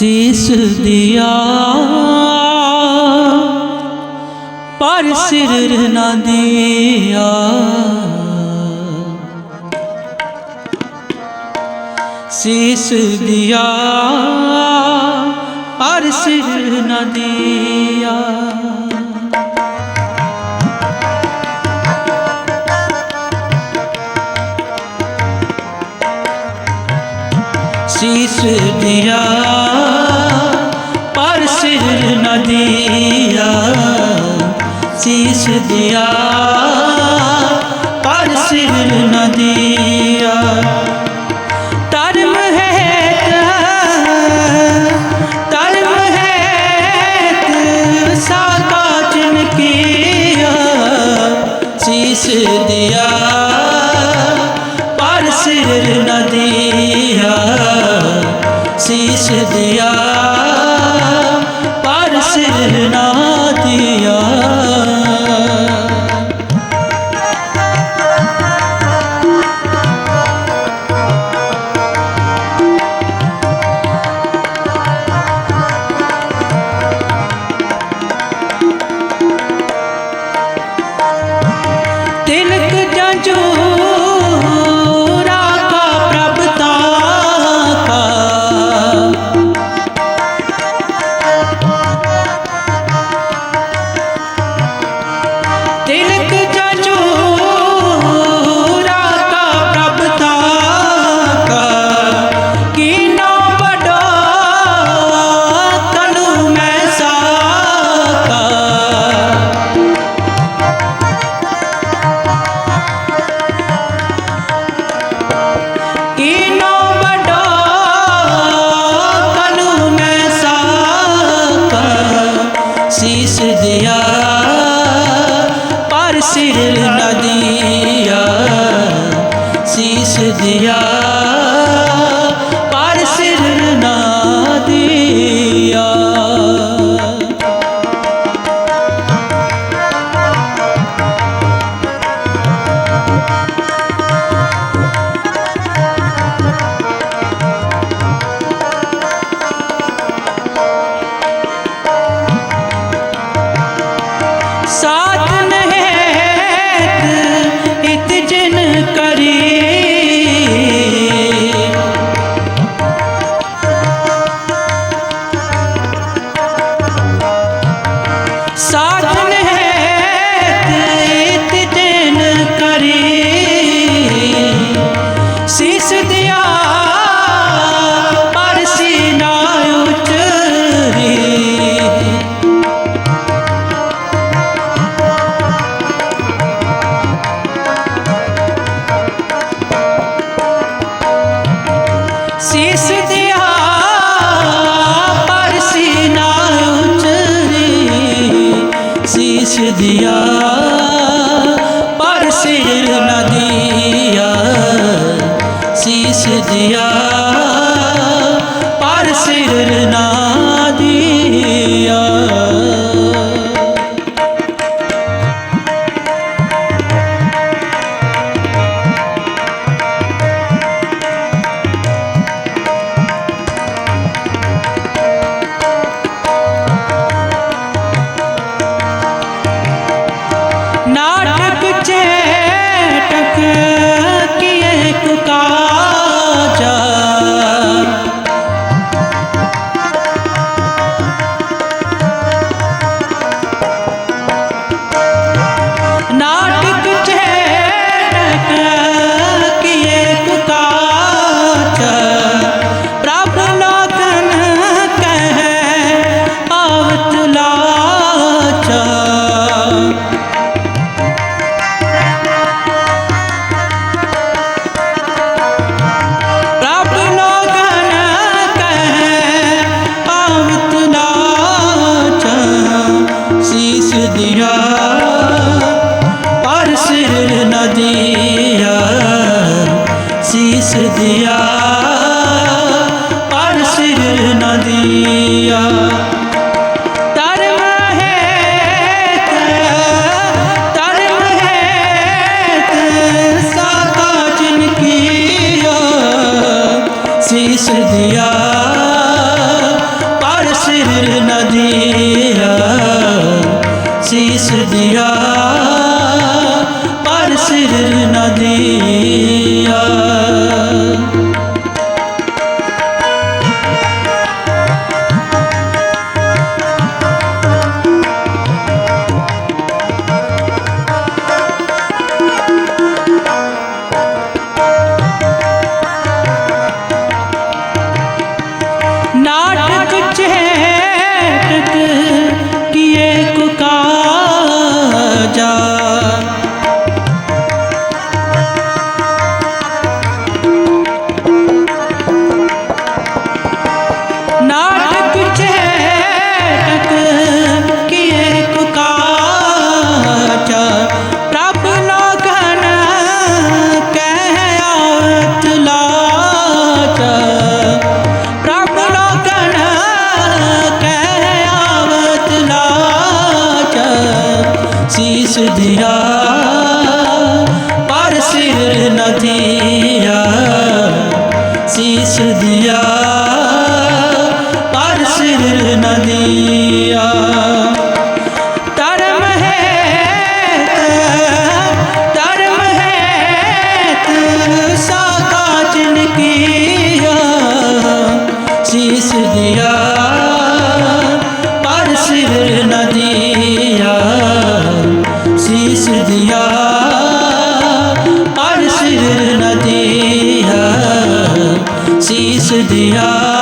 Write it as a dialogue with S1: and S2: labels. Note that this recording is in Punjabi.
S1: ਸੀਸ ਦਿਆ। ਪਰ ਸਿਰ ਨਾ ਦਿਆ। ਸੀਸ ਦਿਆ। ਪਰ ਸਿਰ ਨਾ ਦਿਆ। ਸੀਸ ਦਿਆ ਪਰ ਸਿਰ ਨਾ ਦਿਆ। ਸੀਸ ਦਿਆ ਪਰ ਸਿਰ ਨਾ ਦਿਆ। ਹੈ ਧਰਮ ਹੈ ਸਾਕਾ ਜਿਨ ਕੀਆ। ਸੀਸ ਦਿਆ ਪਰ ਸਿਰ ਨ ਦਿਆ। ਸੀਸ ਦਿਆ ਪਰ ਸਿਰ ਨਾ ਸੀਸ ਸੀਸ ਦਿਆ ਪਰ ਸਿਰ ਨਾ ਦਿਆ। ਦਿਆ ਪਰ ਸਿਰ ਨਾ ਦਿਆ दिया पर सिर न दिया शीस दिया पर सिर न दिया ਦਿਆ, ਪਰ ਸਿਰ ਨਦੀਆ ਸੀਸ ਦਿਆ, ਪਰ ਸਿਰ ਨਦੀਆ ਧਰਮ ਹੈ ਧਰਮ ਹੈ ਤਸਾ ਕਾਜਨ ਕੀਆ ਸੀਸ ਦਿਆ দিয়া